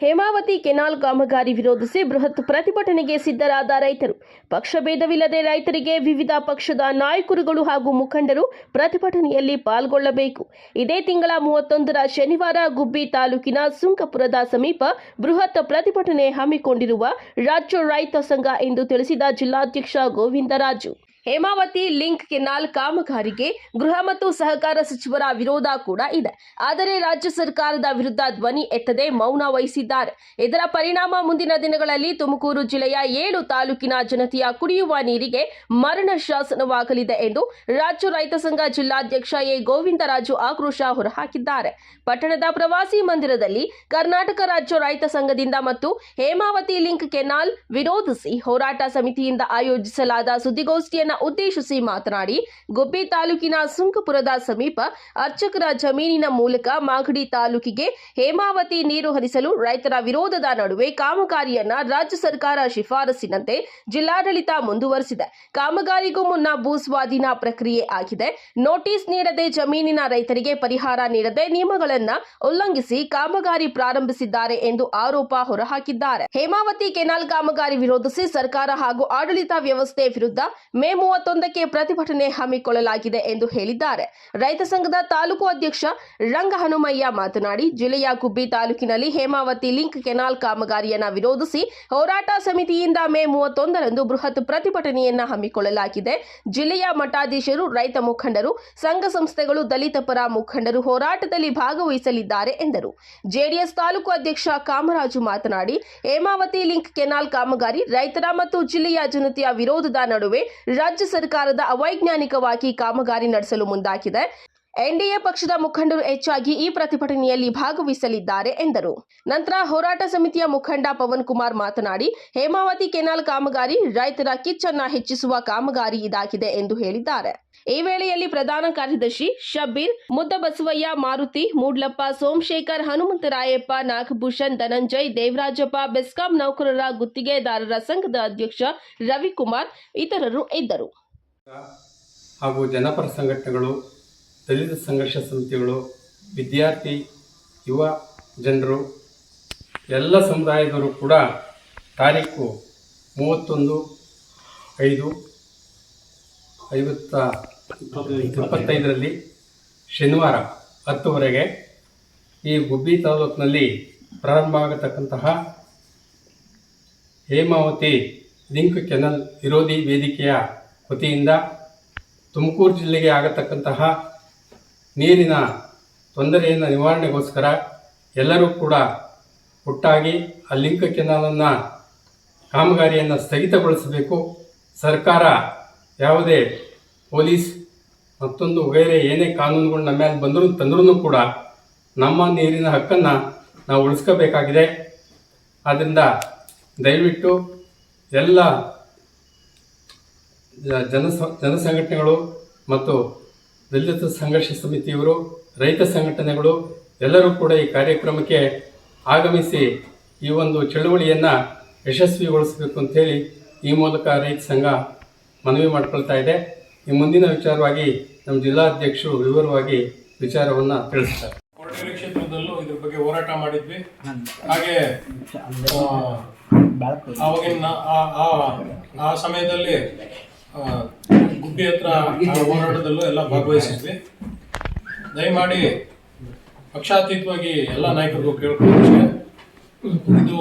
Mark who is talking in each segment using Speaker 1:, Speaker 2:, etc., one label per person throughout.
Speaker 1: Hemavathi canal ಕಾಮಗಾರಿ ವಿರೋಧಿಸಿ ಬೃಹತ್ ಪ್ರತಿಭಟನೆಗೆ ಸಿದ್ಧರಾದ ರೈತರು. ಪಕ್ಷಭೇದವಿಲ್ಲದೆ ರೈತರಿಗೆ ವಿವಿಧ ಪಕ್ಷದ ನಾಯಕರುಗಳು ಹಾಗೂ ಮುಖಂಡರು ಪ್ರತಿಭಟನೆಯಲ್ಲಿ ಪಾಲ್ಗೊಳ್ಳಬೇಕು. ಇದೇ ತಿಂಗಳ ಮೂವತ್ತೊಂದರ ಶನಿವಾರ ಗುಬ್ಬಿ ತಾಲೂಕಿನ ಸುಂಕಪುರದ ಸಮೀಪ ಬೃಹತ್ ಪ್ರತಿಭಟನೆ ಹಮ್ಮಿಕೊಂಡಿರುವ ರಾಜ್ಯ ರೈತ ಸಂಘ ಎಂದು ತಿಳಿಸಿದ ಜಿಲ್ಲಾಧ್ಯಕ್ಷ ಗೋವಿಂದರಾಜು. ಹೇಮಾವತಿ ಲಿಂಕ್ ಕೆನಾಲ್ ಕಾಮಗಾರಿಗೆ ಗೃಹ ಮತ್ತು ಸಹಕಾರ ಸಚಿವರ ವಿರೋಧ ಕೂಡ ಇದೆ. ಆದರೆ ರಾಜ್ಯ ಸರ್ಕಾರದ ವಿರುದ್ಧ ಧ್ವನಿ ಎತ್ತದೆ ಮೌನ ವಹಿಸಿದ್ದಾರೆ. ಇದರ ಪರಿಣಾಮ ಮುಂದಿನ ದಿನಗಳಲ್ಲಿ ತುಮಕೂರು ಜಿಲ್ಲೆಯ ಏಳು ತಾಲೂಕಿನ ಜನತೆಯ ಕುಡಿಯುವ ನೀರಿಗೆ ಮರಣ ಶಾಸನವಾಗಲಿದೆ ಎಂದು ರಾಜ್ಯ ರೈತ ಸಂಘ ಜಿಲ್ಲಾಧ್ಯಕ್ಷ ಎ. ಗೋವಿಂದರಾಜು ಆಕ್ರೋಶ ಹೊರಹಾಕಿದ್ದಾರೆ. ಪಟ್ಟಣದ ಪ್ರವಾಸಿ ಮಂದಿರದಲ್ಲಿ ಕರ್ನಾಟಕ ರಾಜ್ಯ ರೈತ ಸಂಘದಿಂದ ಮತ್ತು ಹೇಮಾವತಿ ಲಿಂಕ್ ಕೆನಾಲ್ ವಿರೋಧಿಸಿ ಹೋರಾಟ ಸಮಿತಿಯಿಂದ ಆಯೋಜಿಸಲಾದ ಸುದ್ದಿಗೋಷ್ಠಿಯನ್ನ ಉದ್ದೇಶಿಸಿ ಮಾತನಾಡಿ, ಗುಬ್ಬಿ ತಾಲೂಕಿನ ಸುಂಕಪುರದ ಸಮೀಪ ಅರ್ಚಕರ ಜಮೀನಿನ ಮೂಲಕ ಮಾಗಡಿ ತಾಲೂಕಿಗೆ ಹೇಮಾವತಿ ನೀರು ಹರಿಸಲು ರೈತರ ವಿರೋಧದ ನಡುವೆ ಕಾಮಗಾರಿಯನ್ನ ರಾಜ್ಯ ಸರ್ಕಾರ ಶಿಫಾರಸಿನಂತೆ ಜಿಲ್ಲಾಡಳಿತ ಮುಂದುವರೆಸಿದೆ. ಕಾಮಗಾರಿಗೂ ಮುನ್ನ ಭೂ ಸ್ವಾಧೀನ ಪ್ರಕ್ರಿಯೆ ಆಗಿದೆ. ನೋಟಿಸ್ ನೀಡದೆ ಜಮೀನಿನ ರೈತರಿಗೆ ಪರಿಹಾರ ನೀಡದೆ ನಿಯಮಗಳನ್ನ ಉಲ್ಲಂಘಿಸಿ ಕಾಮಗಾರಿ ಪ್ರಾರಂಭಿಸಿದ್ದಾರೆ ಎಂದು ಆರೋಪ ಹೊರಹಾಕಿದ್ದಾರೆ. ಹೇಮಾವತಿ ಕೆನಾಲ್ ಕಾಮಗಾರಿ ವಿರೋಧಿಸಿ ಸರ್ಕಾರ ಹಾಗೂ ಆಡಳಿತ ವ್ಯವಸ್ಥೆ ವಿರುದ್ಧ ಮೇ ಮೂವತ್ತೊಂದಕ್ಕೆ ಪ್ರತಿಭಟನೆ ಹಮ್ಮಿಕೊಳ್ಳಲಾಗಿದೆ ಎಂದು ಹೇಳಿದ್ದಾರೆ. ರೈತ ಸಂಘದ ತಾಲೂಕು ಅಧ್ಯಕ್ಷ ರಂಗ ಹನುಮಯ್ಯ ಮಾತನಾಡಿ, ಜಿಲ್ಲೆಯ ಗುಬ್ಬಿ ತಾಲೂಕಿನಲ್ಲಿ ಹೇಮಾವತಿ ಲಿಂಕ್ ಕೆನಾಲ್ ಕಾಮಗಾರಿಯನ್ನ ವಿರೋಧಿಸಿ ಹೋರಾಟ ಸಮಿತಿಯಿಂದ ಮೇ ಮೂವತ್ತೊಂದರಂದು ಬೃಹತ್ ಪ್ರತಿಭಟನೆಯನ್ನ ಹಮ್ಮಿಕೊಳ್ಳಲಾಗಿದೆ. ಜಿಲ್ಲೆಯ ಮಠಾಧೀಶರು, ರೈತ ಮುಖಂಡರು, ಸಂಘ ಸಂಸ್ಥೆಗಳು, ದಲಿತ ಪರ ಮುಖಂಡರು ಹೋರಾಟದಲ್ಲಿ ಭಾಗವಹಿಸಲಿದ್ದಾರೆ ಎಂದರು. ಜೆಡಿಎಸ್ ತಾಲೂಕು ಅಧ್ಯಕ್ಷ ಕಾಮರಾಜು ಮಾತನಾಡಿ, ಹೇಮಾವತಿ ಲಿಂಕ್ ಕೆನಾಲ್ ಕಾಮಗಾರಿ ರೈತರ ಮತ್ತು ಜಿಲ್ಲೆಯ ಜನತೆಯ ವಿರೋಧದ ನಡುವೆ ರಾಜ್ಯ ಸರ್ಕಾರದ ಅವೈಜ್ಞಾನಿಕವಾಗಿ ಕಾಮಗಾರಿ ನಡೆಸಲು ಮುಂದಾಗಿದೆ. ಎನ್ಡಿಎ ಪಕ್ಷದ ಮುಖಂಡರು ಹೆಚ್ಚಾಗಿ ಈ ಪ್ರತಿಭಟನೆಯಲ್ಲಿ ಭಾಗವಹಿಸಲಿದ್ದಾರೆ ಎಂದರು. ನಂತರ ಹೋರಾಟ ಸಮಿತಿಯ ಮುಖಂಡ ಪವನ್ ಕುಮಾರ್ ಮಾತನಾಡಿ, ಹೇಮಾವತಿ ಕೆನಾಲ್ ಕಾಮಗಾರಿ ರೈತರ ಕಿಚ್ಚನ್ನ ಹೆಚ್ಚಿಸುವ ಕಾಮಗಾರಿ ಇದಾಗಿದೆ ಎಂದು ಹೇಳಿದ್ದಾರೆ. ಈ ವೇಳೆಯಲ್ಲಿ ಪ್ರಧಾನ ಕಾರ್ಯದರ್ಶಿ ಶಬ್ಬೀರ್, ಮುದ್ದಬಸವಯ್ಯ ಮಾರುತಿ, ಮೂಡ್ಲಪ್ಪ ಸೋಮಶೇಖರ್, ಹನುಮಂತರಾಯಪ್ಪ, ನಾಗಭೂಷಣ್, ಧನಂಜಯ್, ದೇವರಾಜಪ್ಪ, ಬೆಸ್ಕಾಂ ನೌಕರರ ಗುತ್ತಿಗೆದಾರರ ಸಂಘದ ಅಧ್ಯಕ್ಷ ರವಿಕುಮಾರ್ ಇತರರು ಇದ್ದರು.
Speaker 2: ಹಾಗೂ ಜನಪರ ಸಂಘಟನೆಗಳು, ದಲಿತ ಸಂಘರ್ಷ ಸಮಿತಿಗಳು, ವಿದ್ಯಾರ್ಥಿ, ಯುವ ಜನರು, ಎಲ್ಲ ಸಮುದಾಯದವರು ಕೂಡ ತಾರೀಕು ಮೂವತ್ತೊಂದು ಐದು ಐವತ್ತ ಇಪ್ಪತ್ತೈದರಲ್ಲಿ ಶನಿವಾರ ಹತ್ತುವರೆಗೆ ಈ ಗುಬ್ಬಿ ತಾಲೂಕಿನಲ್ಲಿ ಪ್ರಾರಂಭ ಆಗತಕ್ಕಂತಹ ಹೇಮಾವತಿ ಲಿಂಕ್ ಕೆನಲ್ ವಿರೋಧಿ ವೇದಿಕೆಯ ವತಿಯಿಂದ ತುಮಕೂರು ಜಿಲ್ಲೆಗೆ ಆಗತಕ್ಕಂತಹ ನೀರಿನ ತೊಂದರೆಯನ್ನು ನಿವಾರಣೆಗೋಸ್ಕರ ಎಲ್ಲರೂ ಕೂಡ ಒಟ್ಟಾಗಿ ಆ ಲಿಂಕ್ ಕೆನಾಲನ್ನು ಕಾಮಗಾರಿಯನ್ನು ಸ್ಥಗಿತಗೊಳಿಸಬೇಕು. ಸರ್ಕಾರ ಯಾವುದೇ ಪೊಲೀಸ್ ಮತ್ತೊಂದು ಬೇರೆ ಏನೇ ಕಾನೂನುಗಳು ನಮ್ಮ ಮೇಲೆ ಬಂದರೂ ತಂದ್ರೂ ಕೂಡ ನಮ್ಮ ನೀರಿನ ಹಕ್ಕನ್ನು ನಾವು ಉಳಿಸ್ಕೋಬೇಕಾಗಿದೆ. ಆದ್ದರಿಂದ ದಯವಿಟ್ಟು ಎಲ್ಲ ಜನ ಜನಸ ಜನಸಂಘಟನೆಗಳು ಮತ್ತು ದಲಿತ ಸಂಘರ್ಷ ಸಮಿತಿಯವರು, ರೈತ ಸಂಘಟನೆಗಳು ಎಲ್ಲರೂ ಕೂಡ ಈ ಕಾರ್ಯಕ್ರಮಕ್ಕೆ ಆಗಮಿಸಿ ಈ ಒಂದು ಚಳುವಳಿಯನ್ನು ಯಶಸ್ವಿಗೊಳಿಸಬೇಕು ಅಂತೇಳಿ ಈ ಮೂಲಕ ರೈತ ಸಂಘ ಮನವಿ ಮಾಡಿಕೊಳ್ತಾ ಇದೆ. ಈ ಮುಂದಿನ ವಿಚಾರವಾಗಿ ನಮ್ಮ ಜಿಲ್ಲಾಧ್ಯಕ್ಷರು ವಿವರವಾಗಿ ವಿಚಾರವನ್ನು ತಿಳಿಸ್ತಾರೆ.
Speaker 3: ಕೊರಟಗೆರೆ ಕ್ಷೇತ್ರದಲ್ಲೂ ಇದ್ರ ಬಗ್ಗೆ ಹೋರಾಟ ಮಾಡಿದ್ವಿ. ಹಾಗೆ ಅವಾಗಿನ ಆ- ಸಮಯದಲ್ಲಿ ಗುಬ್ಬಿ ಹತ್ರ ಹೋರಾಟದಲ್ಲೂ ಎಲ್ಲ ಭಾಗವಹಿಸಿದ್ವಿ. ದಯಮಾಡಿ ಪಕ್ಷಾತೀತವಾಗಿ ಎಲ್ಲ ನಾಯಕರು ಕೇಳ್ಕೊಳ್ಳೋದು ಇದು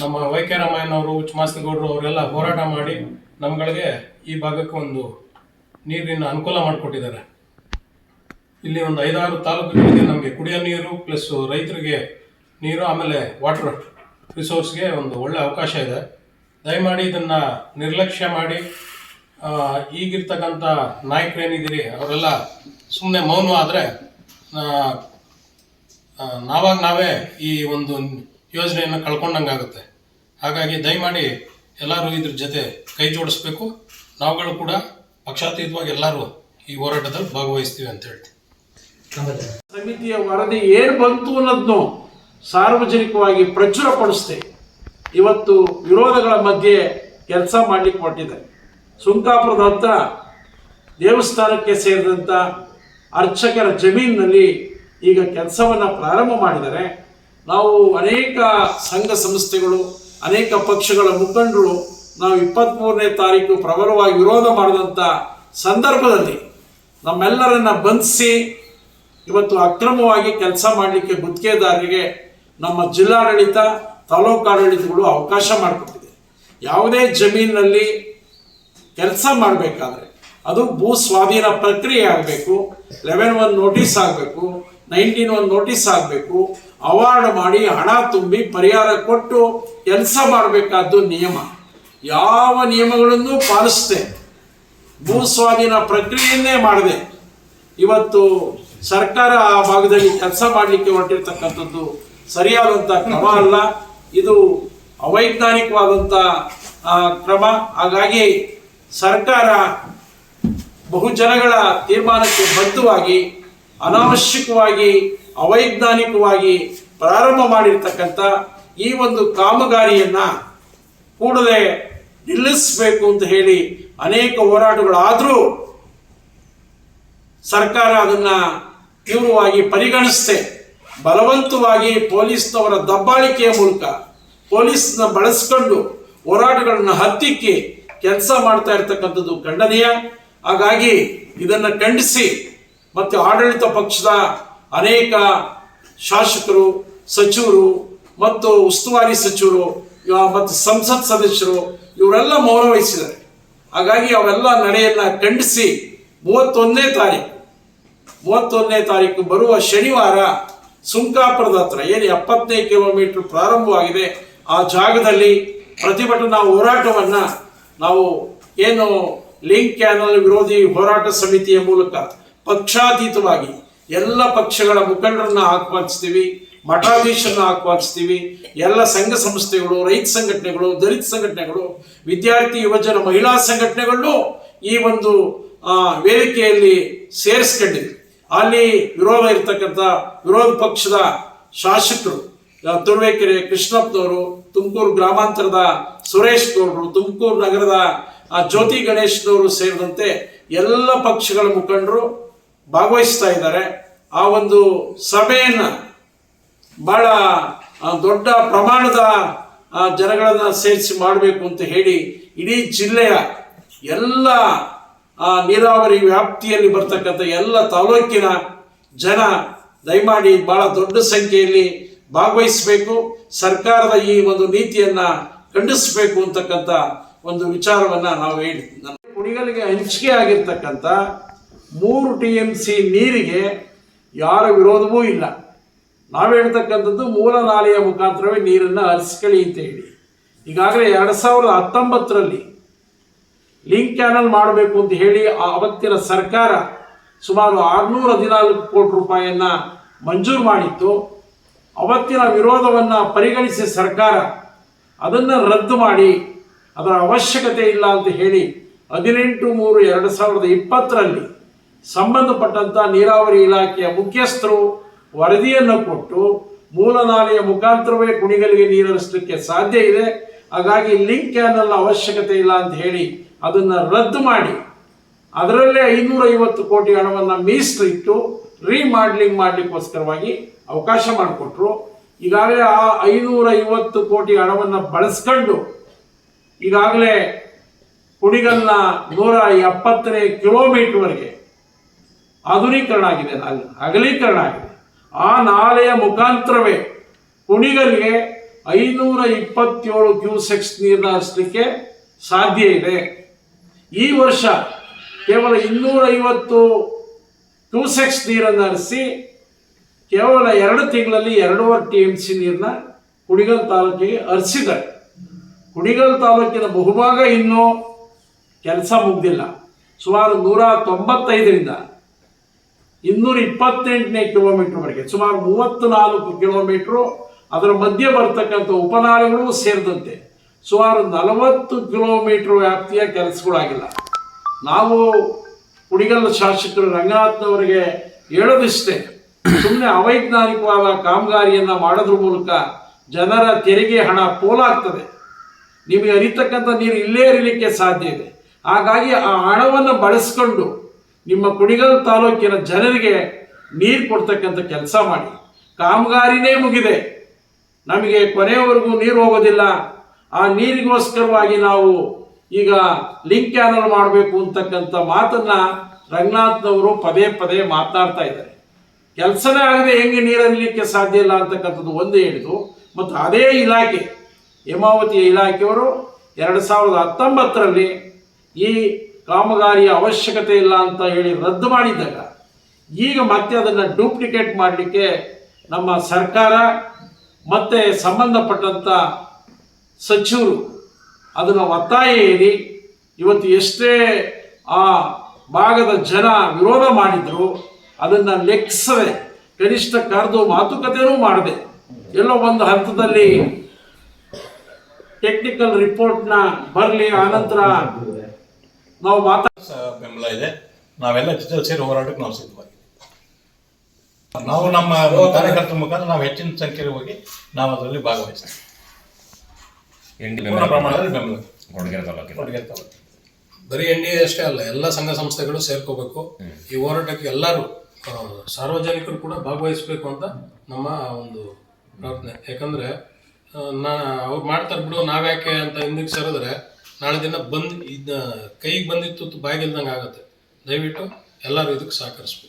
Speaker 3: ನಮ್ಮ ವೈ ಕೆ ರಾಮಯ್ಯನವರು ಉಚ್ಚಮಾಸ್ತಿಗೌಡರು ಅವರೆಲ್ಲ ಹೋರಾಟ ಮಾಡಿ ನಮ್ಗಳಿಗೆ ಈ ಭಾಗಕ್ಕೆ ಒಂದು ನೀರಿನ ಅನುಕೂಲ ಮಾಡಿಕೊಟ್ಟಿದ್ದಾರೆ. ಇಲ್ಲಿ ಒಂದು ಐದಾರು ತಾಲೂಕುಗಳಿಗೆ ನಮಗೆ ಕುಡಿಯೋ ನೀರು ಪ್ಲಸ್ ರೈತರಿಗೆ ನೀರು, ಆಮೇಲೆ ವಾಟರ್ ರಿಸೋರ್ಸ್ಗೆ ಒಂದು ಒಳ್ಳೆ ಅವಕಾಶ ಇದೆ. ದಯಮಾಡಿ ಇದನ್ನು ನಿರ್ಲಕ್ಷ್ಯ ಮಾಡಿ ಈಗಿರ್ತಕ್ಕಂಥ ನಾಯಕರೇನಿದ್ದೀರಿ ಅವರೆಲ್ಲ ಸುಮ್ಮನೆ ಮೌನ ಆದರೆ ನಾವಾಗ ನಾವೇ ಈ ಒಂದು ಯೋಜನೆಯನ್ನು ಕಳ್ಕೊಂಡಂಗಾಗುತ್ತೆ ಹಾಗಾಗಿ ದಯಮಾಡಿ ಎಲ್ಲರೂ ಇದ್ರ ಜೊತೆ ಕೈ ಜೋಡಿಸ್ಬೇಕು. ನಾವುಗಳು ಕೂಡ ಪಕ್ಷಾತೀತವಾಗಿ ಎಲ್ಲರೂ ಈ ಹೋರಾಟದಲ್ಲಿ ಭಾಗವಹಿಸ್ತೀವಿ ಅಂತ ಹೇಳ್ತೀವಿ
Speaker 4: ಸಮಿತಿಯ ವರದಿ ಏನು ಬಂತು ಅನ್ನೋದನ್ನು ಸಾರ್ವಜನಿಕವಾಗಿ ಪ್ರಚುರಪಡಿಸ್ತೆ ಇವತ್ತು ವಿರೋಧಗಳ ಮಧ್ಯೆ ಕೆಲಸ ಮಾಡಲಿಕ್ಕೆ ಹೊರಟಿದೆ. ಸುಂಕಾಪುರದ ಹತ್ರ ದೇವಸ್ಥಾನಕ್ಕೆ ಸೇರಿದಂಥ ಅರ್ಚಕರ ಜಮೀನಿನಲ್ಲಿ ಈಗ ಕೆಲಸವನ್ನು ಪ್ರಾರಂಭ ಮಾಡಿದರೆ ನಾವು ಅನೇಕ ಸಂಘ ಸಂಸ್ಥೆಗಳು, ಅನೇಕ ಪಕ್ಷಗಳ ಮುಖಂಡರು ನಾವು ಇಪ್ಪತ್ತ್ಮೂರನೇ ತಾರೀಕು ಪ್ರಬಲವಾಗಿ ವಿರೋಧ ಮಾಡಿದಂಥ ಸಂದರ್ಭದಲ್ಲಿ ನಮ್ಮೆಲ್ಲರನ್ನ ಬಂಧಿಸಿ ಇವತ್ತು ಅಕ್ರಮವಾಗಿ ಕೆಲಸ ಮಾಡಲಿಕ್ಕೆ ಗುತ್ತಿಗೆದಾರರಿಗೆ ನಮ್ಮ ಜಿಲ್ಲಾಡಳಿತ, ತಾಲೂಕು ಆಡಳಿತಗಳು ಅವಕಾಶ ಮಾಡಿಕೊಟ್ಟಿದೆ. ಯಾವುದೇ ಜಮೀನಿನಲ್ಲಿ ಕೆಲಸ ಮಾಡಬೇಕಾದ್ರೆ ಅದು ಭೂ ಸ್ವಾಧೀನ ಪ್ರಕ್ರಿಯೆ ಆಗಬೇಕು, ಲೆವೆನ್ ಒನ್ ನೋಟಿಸ್ ಆಗಬೇಕು, ನೈನ್ಟೀನ್ ಒನ್ ನೋಟಿಸ್ ಆಗಬೇಕು, ಅವಾರ್ಡ್ ಮಾಡಿ ಹಣ ತುಂಬಿ ಪರಿಹಾರ ಕೊಟ್ಟು ಕೆಲಸ ಮಾಡಬೇಕಾದ್ದು ನಿಯಮ. ಯಾವ ನಿಯಮಗಳನ್ನು ಪಾಲಿಸಿದೆ ಭೂಸ್ವಾಧೀನ ಪ್ರಕ್ರಿಯೆಯನ್ನೇ ಮಾಡಿದೆ. ಇವತ್ತು ಸರ್ಕಾರ ಆ ಭಾಗದಲ್ಲಿ ಕೆಲಸ ಮಾಡಲಿಕ್ಕೆ ಹೊರಟಿರ್ತಕ್ಕಂಥದ್ದು ಸರಿಯಾದಂಥ ಕ್ರಮ ಅಲ್ಲ. ಇದು ಅವೈಜ್ಞಾನಿಕವಾದಂಥ ಕ್ರಮ. ಹಾಗಾಗಿ ಸರ್ಕಾರ ಬಹುಜನಗಳ ತೀರ್ಮಾನಕ್ಕೆ ಬದ್ಧವಾಗಿ, ಅನಾವಶ್ಯಕವಾಗಿ, ಅವೈಜ್ಞಾನಿಕವಾಗಿ ಪ್ರಾರಂಭ ಮಾಡಿರ್ತಕ್ಕಂಥ ಈ ಒಂದು ಕಾಮಗಾರಿಯನ್ನ ಕೂಡಲೇ ನಿಲ್ಲಿಸಬೇಕು ಅಂತ ಹೇಳಿ ಅನೇಕ ಹೋರಾಟಗಳಾದರೂ ಸರ್ಕಾರ ಅದನ್ನು ತೀವ್ರವಾಗಿ ಪರಿಗಣಿಸಿದೆ. ಬಲವಂತವಾಗಿ ಪೊಲೀಸ್ನವರ ದಬ್ಬಾಳಿಕೆಯ ಮೂಲಕ ಪೊಲೀಸ್ನ ಬಳಸ್ಕೊಂಡು ಹೋರಾಟಗಳನ್ನು ಹತ್ತಿಕ್ಕಿ ಕೆಲಸ ಮಾಡ್ತಾ ಇರ್ತಕ್ಕಂಥದ್ದು ಖಂಡನೀಯ. ಹಾಗಾಗಿ ಇದನ್ನು ಖಂಡಿಸಿ ಮತ್ತು ಆಡಳಿತ ಪಕ್ಷದ ಅನೇಕ ಶಾಸಕರು, ಸಚಿವರು ಮತ್ತು ಉಸ್ತುವಾರಿ ಸಚಿವರು ಮತ್ತು ಸಂಸತ್ ಸದಸ್ಯರು ಇವರೆಲ್ಲ ಮೌನ ವಹಿಸಿದ್ದಾರೆ. ಹಾಗಾಗಿ ಅವೆಲ್ಲ ನಡೆಯನ್ನ ಖಂಡಿಸಿ ಮೂವತ್ತೊಂದನೇ ತಾರೀಕು ಮೂವತ್ತೊಂದನೇ ತಾರೀಕು ಬರುವ ಶನಿವಾರ ಸುಂಕಾಪುರದ ಹತ್ರ, ಏನು ಎಪ್ಪತ್ತನೇ ಕಿಲೋಮೀಟರ್ ಪ್ರಾರಂಭವಾಗಿದೆ, ಆ ಜಾಗದಲ್ಲಿ ಪ್ರತಿಭಟನಾ ಹೋರಾಟವನ್ನ ನಾವು ಏನು ಲಿಂಕ್ ಕ್ಯಾನಲ್ ವಿರೋಧಿ ಹೋರಾಟ ಸಮಿತಿಯ ಮೂಲಕ ಪಕ್ಷಾತೀತವಾಗಿ ಎಲ್ಲ ಪಕ್ಷಗಳ ಮುಖಂಡರನ್ನ ಆಹ್ವಾನಿಸ್ತೀವಿ. ಮಠಾಧೀಶರನ್ನ ಆಹ್ವಾನಿಸ್ತೀವಿ. ಎಲ್ಲ ಸಂಘ ಸಂಸ್ಥೆಗಳು, ರೈತ ಸಂಘಟನೆಗಳು, ದಲಿತ ಸಂಘಟನೆಗಳು, ವಿದ್ಯಾರ್ಥಿ, ಯುವಜನ, ಮಹಿಳಾ ಸಂಘಟನೆಗಳು ಈ ಒಂದು ವೇದಿಕೆಯಲ್ಲಿ ಸೇರಿಸ್ಕೊಂಡಿದ್ವಿ. ಅಲ್ಲಿ ವಿರೋಧ ಇರ್ತಕ್ಕಂಥ ವಿರೋಧ ಪಕ್ಷದ ಶಾಸಕರು ತುರುವೇಕೆರೆ ಕೃಷ್ಣಪ್ಪನವರು, ತುಮಕೂರು ಗ್ರಾಮಾಂತರದ ಸುರೇಶ್ ಗೌಡರು ತುಮಕೂರು ನಗರದ ಜ್ಯೋತಿ ಗಣೇಶ್ನವರು ಸೇರಿದಂತೆ ಎಲ್ಲ ಪಕ್ಷಗಳ ಮುಖಂಡರು ಭಾಗವಹಿಸ್ತಾ ಇದ್ದಾರೆ. ಆ ಒಂದು ಸಭೆಯನ್ನ ಬಹಳ ದೊಡ್ಡ ಪ್ರಮಾಣದ ಜನಗಳನ್ನು ಸೇರಿಸಿ ಮಾಡಬೇಕು ಅಂತ ಹೇಳಿ ಇಡೀ ಜಿಲ್ಲೆಯ ಎಲ್ಲ ನೀರಾವರಿ ವ್ಯಾಪ್ತಿಯಲ್ಲಿ ಬರ್ತಕ್ಕಂಥ ಎಲ್ಲ ತಾಲೂಕಿನ ಜನ ದಯಮಾಡಿ ಬಹಳ ದೊಡ್ಡ ಸಂಖ್ಯೆಯಲ್ಲಿ ಭಾಗವಹಿಸಬೇಕು. ಸರ್ಕಾರದ ಈ ಒಂದು ನೀತಿಯನ್ನ ಖಂಡಿಸಬೇಕು ಅಂತಕ್ಕಂಥ ಒಂದು ವಿಚಾರವನ್ನ ನಾವು ಹೇಳಿ ಕುಣಿಗಲಿಗೆ ಹಂಚಿಕೆ ಆಗಿರ್ತಕ್ಕಂಥ ಮೂರು ಟಿ ಎಂ ಸಿ ನೀರಿಗೆ ಯಾರ ವಿರೋಧವೂ ಇಲ್ಲ. ನಾವು ಹೇಳ್ತಕ್ಕಂಥದ್ದು ಮೂಲ ನಾಲೆಯ ಮುಖಾಂತರವೇ ನೀರನ್ನು ಹರಿಸ್ಕೊಳ್ಳಿ ಅಂತ ಹೇಳಿ. ಈಗಾಗಲೇ ಎರಡು ಸಾವಿರದ ಹತ್ತೊಂಬತ್ತರಲ್ಲಿ ಲಿಂಕ್ ಕ್ಯಾನಲ್ ಮಾಡಬೇಕು ಅಂತ ಹೇಳಿ ಅವತ್ತಿನ ಸರ್ಕಾರ ಸುಮಾರು ಆರುನೂರ ಹದಿನಾಲ್ಕು ಕೋಟಿ ರೂಪಾಯಿಯನ್ನು ಮಂಜೂರು ಮಾಡಿತ್ತು. ಅವತ್ತಿನ ವಿರೋಧವನ್ನು ಪರಿಗಣಿಸಿ ಸರ್ಕಾರ ಅದನ್ನು ರದ್ದು ಮಾಡಿ ಅದರ ಅವಶ್ಯಕತೆ ಇಲ್ಲ ಅಂತ ಹೇಳಿ ಹದಿನೆಂಟು ಮೂರು ಎರಡು ಸಾವಿರದ ಇಪ್ಪತ್ತರಲ್ಲಿ ಸಂಬಂಧಪಟ್ಟಂತ ನೀರಾವರಿ ಇಲಾಖೆಯ ಮುಖ್ಯಸ್ಥರು ವರದಿಯನ್ನು ಕೊಟ್ಟು ಮೂಲ ನಾಲೆಯ ಮುಖಾಂತರವೇ ಕುಣಿಗಲಿಗೆ ನೀರು ಹರಿಸಲಿಕ್ಕೆ ಸಾಧ್ಯ ಇದೆ. ಹಾಗಾಗಿ ಲಿಂಕ್ ಕ್ಯಾನಲ್ ಅವಶ್ಯಕತೆ ಇಲ್ಲ ಅಂತ ಹೇಳಿ ಅದನ್ನು ರದ್ದು ಮಾಡಿ. ಅದರಲ್ಲೇ ಐನೂರ ಐವತ್ತು ಕೋಟಿ ಹಣವನ್ನು ಮೀಸಲಿಟ್ಟು ರೀಮಾಡ್ಲಿಂಗ್ ಮಾಡಲಿಕ್ಕೋಸ್ಕರವಾಗಿ ಅವಕಾಶ ಮಾಡಿಕೊಟ್ರು. ಈಗಾಗಲೇ ಆ ಐನೂರ ಐವತ್ತು ಕೋಟಿ ಹಣವನ್ನು ಬಳಸ್ಕೊಂಡು ಈಗಾಗಲೇ ಕುಣಿಗಲ್ನ ನೂರ ಎಪ್ಪತ್ತನೇ ಕಿಲೋಮೀಟರ್ವರೆಗೆ ಆಧುನೀಕರಣ ಆಗಿದೆ, ಅಗಲೀಕರಣ ಆಗಿದೆ. ಆ ನಾಲೆಯ ಮುಖಾಂತರವೇ ಕುಣಿಗಲ್ಗೆ ಐನೂರ ಇಪ್ಪತ್ತೇಳು ಕ್ಯೂಸೆಕ್ಸ್ ನೀರನ್ನ ಹರಿಸಲಿಕ್ಕೆ ಸಾಧ್ಯ ಇದೆ. ಈ ವರ್ಷ ಕೇವಲ ಇನ್ನೂರ ಐವತ್ತು ಕ್ಯೂಸೆಕ್ಸ್ ನೀರನ್ನು ಹರಿಸಿ ಕೇವಲ ಎರಡು ತಿಂಗಳಲ್ಲಿ ಎರಡೂವರೆ ಟಿ ಎಂ ಸಿ ನೀರನ್ನ ಕುಣಿಗಲ್ ತಾಲೂಕಿಗೆ ಹರಿಸಿದ್ದಾರೆ ಕುಣಿಗಲ್ ತಾಲೂಕಿನ ಬಹುಭಾಗ ಇನ್ನೂ ಕೆಲಸ ಮುಗ್ದಿಲ್ಲ. ಸುಮಾರು ನೂರ ತೊಂಬತ್ತೈದರಿಂದ ಇನ್ನೂರ ಇಪ್ಪತ್ತೆಂಟನೇ ಕಿಲೋಮೀಟರ್ವರೆಗೆ ಸುಮಾರು ಮೂವತ್ತು ನಾಲ್ಕು ಕಿಲೋಮೀಟ್ರು ಅದರ ಮಧ್ಯೆ ಬರ್ತಕ್ಕಂಥ ಉಪನಾಲೆಗಳು ಸೇರಿದಂತೆ ಸುಮಾರು ನಲವತ್ತು ಕಿಲೋಮೀಟರ್ ವ್ಯಾಪ್ತಿಯ ಕೆಲಸಗಳಾಗಿಲ್ಲ. ನಾವು ಕುಡಿಗಲ್ಲ ಶಾಸಕರು ರಂಗನಾಥ್ನವರಿಗೆ ಹೇಳೋದಿಷ್ಟೇ ಸುಮ್ಮನೆ ಅವೈಜ್ಞಾನಿಕವಾದ ಕಾಮಗಾರಿಯನ್ನು ಮಾಡೋದ್ರ ಮೂಲಕ ಜನರ ತೆರಿಗೆ ಹಣ ಪೋಲಾಗ್ತದೆ. ನಿಮಗೆ ಅರಿತಕ್ಕಂಥ ನೀರು ಇಲ್ಲೇ ಇರಲಿಕ್ಕೆ ಸಾಧ್ಯ ಇದೆ. ಹಾಗಾಗಿ ಆ ಹಣವನ್ನು ಬಳಸ್ಕೊಂಡು ನಿಮ್ಮ ಕುಣಿಗಲ್ ತಾಲೂಕಿನ ಜನರಿಗೆ ನೀರು ಕೊಡ್ತಕ್ಕಂಥ ಕೆಲಸ ಮಾಡಿ. ಕಾಮಗಾರಿನೇ ಮುಗಿದೆ. ನಮಗೆ ಕೊನೆಯವರೆಗೂ ನೀರು ಹೋಗೋದಿಲ್ಲ. ಆ ನೀರಿಗೋಸ್ಕರವಾಗಿ ನಾವು ಈಗ ಲಿಂಕ್ ಕ್ಯಾನಲ್ ಮಾಡಬೇಕು ಅಂತಕ್ಕಂಥ ಮಾತನ್ನ ರಂಗನಾಥ್ನವರು ಪದೇ ಪದೇ ಮಾತನಾಡ್ತಾ ಇದ್ದಾರೆ. ಕೆಲಸನೇ ಆಗದೆ ಹೆಂಗೆ ನೀರು ಹರಿಲಿಕ್ಕೆ ಸಾಧ್ಯ ಇಲ್ಲ ಅಂತಕ್ಕಂಥದ್ದು ಒಂದೇ ಹೇಳಿದು ಮತ್ತು ಅದೇ ಇಲಾಖೆ ಹೇಮಾವತಿಯ ಇಲಾಖೆಯವರು ಎರಡು ಸಾವಿರದ ಹತ್ತೊಂಬತ್ತರಲ್ಲಿ ಈ ಕಾಮಗಾರಿಯ ಅವಶ್ಯಕತೆ ಇಲ್ಲ ಅಂತ ಹೇಳಿ ರದ್ದು ಮಾಡಿದ್ದಾಗ, ಈಗ ಮತ್ತೆ ಅದನ್ನು ಡೂಪ್ಲಿಕೇಟ್ ಮಾಡಲಿಕ್ಕೆ ನಮ್ಮ ಸರ್ಕಾರ ಮತ್ತು ಸಂಬಂಧಪಟ್ಟಂಥ ಸಚಿವರು ಅದನ್ನು ಒತ್ತಾಯ ಏರಿ ಇವತ್ತು ಎಷ್ಟೇ ಆ ಭಾಗದ ಜನ ವಿರೋಧ ಮಾಡಿದ್ರು, ಅದನ್ನು ಲೆಕ್ಕಿಸದೆ ಕನಿಷ್ಠ ಕರೆದು ಮಾತುಕತೆನೂ ಮಾಡಿದೆ. ಎಲ್ಲೋ ಒಂದು ಹಂತದಲ್ಲಿ ಟೆಕ್ನಿಕಲ್ ರಿಪೋರ್ಟ್ನ ಬರಲಿ, ಆನಂತರ ನಾವು ಮಾತಾ
Speaker 5: ಸ- ಬೆಂಬಲ ಇದೆ. ನಾವೆಲ್ಲ ಜೊತೆ ಸೇರಿ ಹೋರಾಟಕ್ಕೆ ನಾವು ಸಿದ್ಧವಾಗಿದ್ದೀವಿ. ನಾವು ನಮ್ಮ ಕಾರ್ಯಕರ್ತರ ಮುಖಾಂತರ ನಾವು ಹೆಚ್ಚಿನ ಸಂಖ್ಯೆಯಲ್ಲಿ ಹೋಗಿ ನಾವು ಅದರಲ್ಲಿ ಭಾಗವಹಿಸ್ತೀವಿ.
Speaker 6: ಎಂಡಿ
Speaker 5: ಪೂರ್ಣ ಪ್ರಮಾಣದಲ್ಲಿ ಬೆಂಬಲ.
Speaker 6: ಕೊಡಗೆರೆ ತಾಲೂಕಿನ.
Speaker 5: ಕೊಡುಗೆ ತಾವು.
Speaker 3: ಬರೀ ಎನ್ ಡಿ ಎ ಅಷ್ಟೇ ಅಲ್ಲ ಎಲ್ಲ ಸಂಘ ಸಂಸ್ಥೆಗಳು ಸೇರ್ಕೋಬೇಕು. ಈ ಹೋರಾಟಕ್ಕೆ ಎಲ್ಲರೂ ಆ, ಸಾರ್ವಜನಿಕರು ಕೂಡ ಭಾಗವಹಿಸಬೇಕು ಅಂತ ನಮ್ಮ ಒಂದು ಪ್ರಾರ್ಥನೆ. ಯಾಕಂದ್ರೆ ಆ, ನಾ ಅವ್ರು ಮಾಡ್ತಾರೆ ಬಿಡು ನಾವ್ಯಾಕೆ ಅಂತ ಹಿಂದಕ್ಕೆ ಸರಿದ್ರೆ ನಾಳೆ ದಿನ ಬಂದ್ ಇದ್ನ ಕೈಗೆ ಬಂದಿತ್ತು ಬಾಯಿಗಿಲ್ದಂಗೆ ಆಗುತ್ತೆ. ದಯವಿಟ್ಟು ಎಲ್ಲರೂ ಇದಕ್ಕೆ ಸಹಕರಿಸ್ಬೇಕು.